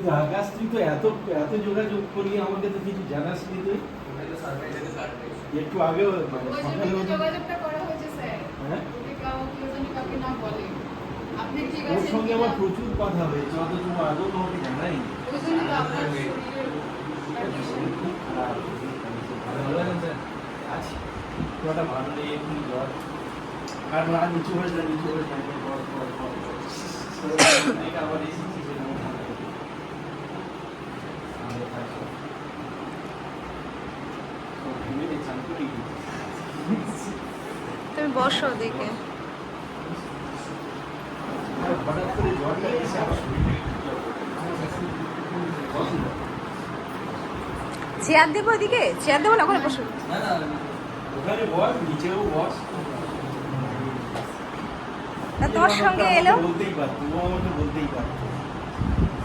কিন্তু আকাশ তুই তো এত এত যোগাযোগ করি আমাকে তো কিছু জানাস নি তুই? একটু আগে মানে হয়েছে। স্যার। হ্যাঁ? যদি কাউ কেউ যেন কাউকে না বলে। আপনি ঠিক ওর সঙ্গে আমার প্রচুর কথা হয়েছে অথচ ও আদৌ আমাকে জানাই condition। আছি তোটা ভালো নেই একটু জ্বর আর না নিচু হয়ে যা নিচু হয়ে যা বড় বড় বড় এটা আবার এসেছি সেটা আমার ঠান্ডা লেগেছে। আমাদের থাকছে। তো ঘুমিয়ে নেই, চান করে গিয়েছি। তুমি বসো দেখে আর হঠাৎ করে জ্বরটা এসে আমার শরীরটা একটু জ্বর। চেয়ার দেবো ওদিকে? চেয়ার দেবো না? ওখানে বসো। বস বস তোমার সঙ্গে এলো?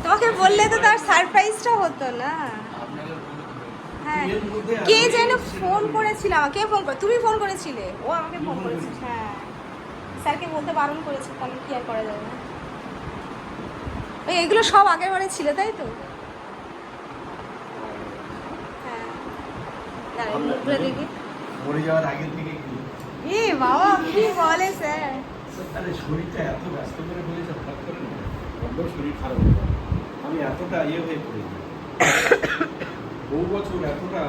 তোমাকে বললে তো তার সারপ্রাইজটা হতো না। হ্যাঁ। কে আমি- যেন ফোন করেছিল আমাকে? ফোন করে তুমি ফোন করেছিলে? ও আমাকে ফোন করেছে হ্যাঁ। স্যারকে বলতে বারণ করেছে তাহলে কি আর করা যাবে? না ওই এগুলো সব আগের বারে ছিল তাই তো? হ্যাঁ। দেখি। মরে যাওয়ার থেকে এ বাবা কি বলে স্যার? আরে শরীরটা এত ব্যস্ত করে ফেলেছে হঠাৎ করে শরীর খারাপ আমি এতটা ইয়ে হয়ে পড়েছি। కూడా